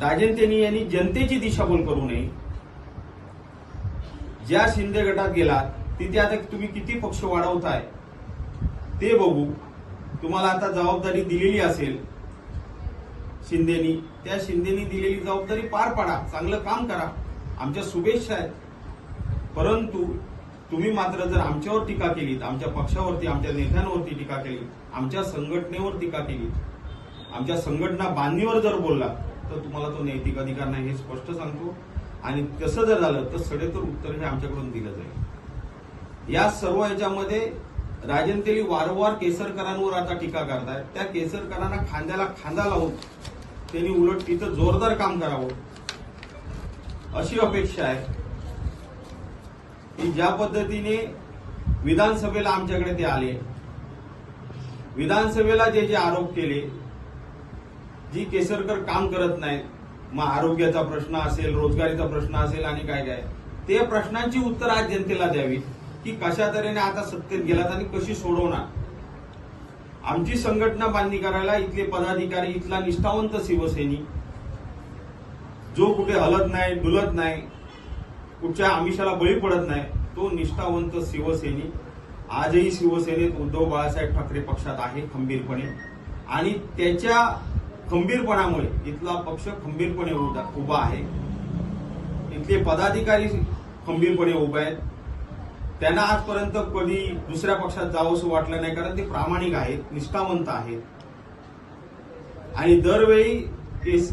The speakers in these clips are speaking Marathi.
राजनतेनी यांनी जनतेची दिशाभूल करू नये. ज्या शिंदे गटात गेलात तिथे आता तुम्ही किती पक्ष वाढवताय ते बघू. तुम्हाला आता जबाबदारी दिलेली असेल शिंदेनी त्या शिंदेनी दिलेली जबाबदारी पार पाडा चांगलं काम करा. आमच्या शुभेच्छा आहेत. परंतु तुम्ही मात्र जर आमच्यावर टीका केलीत आमच्या पक्षावरती आमच्या नेत्यांवरती टीका केली आमच्या संघटनेवर टीका केली आमच्या संघटना बांधणीवर जर बोललात तर तुम्हाला तो नैतिक अधिकार नाही हे स्पष्ट सांगतो. आणि तसं जर झालं तर सडेतर उत्तर हे आमच्याकडून दिलं जाईल. या सर्व याच्यामध्ये राजन तेली वारंवार केसरकरांवर आता टीका करतायत. त्या केसरकरांना खांद्याला खांदा लावून त्यांनी उलट तिथं जोरदार काम करावं अशी अपेक्षा आहे. की ज्या पद्धतीने विधानसभेला आमच्याकडे ते आले. विधानसभेला जे जे आरोप केले जी केसरकर काम करत नाहीत मग आरोग्याचा प्रश्न असेल रोजगारीचा प्रश्न असेल आणि काय काय ते प्रश्नांची उत्तर आज जनतेला द्यावी की कशा तऱ्हेने आता सत्तेत गेलात आणि कशी सोडवणार. आमची संघटना बांधणी करायला इथले पदाधिकारी इथला निष्ठावंत शिवसैनिक जो कुठे हलत नाही डुलत नाही कुठच्या आमिषाला बळी पडत नाही तो निष्ठावंत शिवसैनिक आजही शिवसेनेत उद्धव बाळासाहेब ठाकरे पक्षात आहे खंबीरपणे. आणि त्याच्या खंबीरपणामुळे इथला पक्ष खंबीरपणे उभा उभा आहे. इथले पदाधिकारी खंबीरपणे उभे आहेत. त्यांना आजपर्यंत कधी दुसऱ्या पक्षात जावंसं वाटलं नाही कारण ते प्रामाणिक आहेत निष्ठावंत आहेत. आणि दरवेळी केस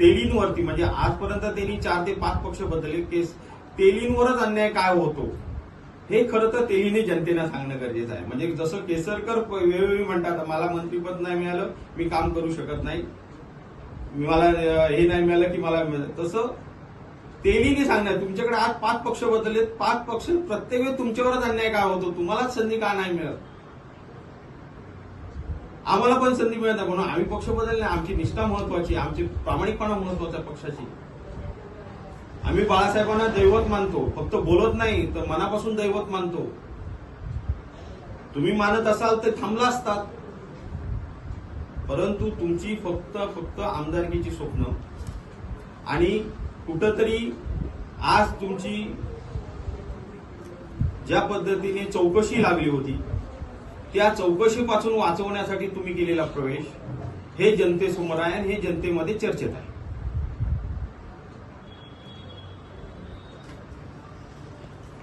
तेलींवरती म्हणजे आजपर्यंत त्यांनी चार ते पाच पक्ष बदलले केस तेलींवरच अन्याय काय होतो? हे खरं तर तेलीने जनतेला सांगणं गरजेचं आहे. म्हणजे जसं केसरकर वेळोवेळी म्हणतात मला मंत्रीपद नाही मिळालं मी काम करू शकत नाही. मला हे नाही मिळालं की मला मिळालं. तसं तेलीने सांगणार तुमच्याकडे आज पाच पक्ष बदलले पाच पक्ष प्रत्येक वेळी तुमच्यावरच अन्याय काय होतो? तुम्हालाच संधी का नाही मिळत? आम्हाला पण संधी मिळत म्हणून आम्ही पक्ष बदलले. आमची निष्ठा महत्वाची आमची प्रामाणिकपणा महत्त्वाचा पक्षाची. आम्ही बाळासाहेबांना दैवत मानतो. फक्त बोलत नाही तर मनापासून दैवत मानतो. तुम्ही मानत असाल तर थांबला असतात. परंतु तुमची फक्त फक्त आमदारकीची स्वप्न. आणि कुठंतरी आज तुमची ज्या पद्धतीने चौकशी लागली होती त्या चौकशीपासून वाचवण्यासाठी तुम्ही केलेला प्रवेश हे जनतेसमोर आहे आणि हे जनतेमध्ये चर्चेत आहे.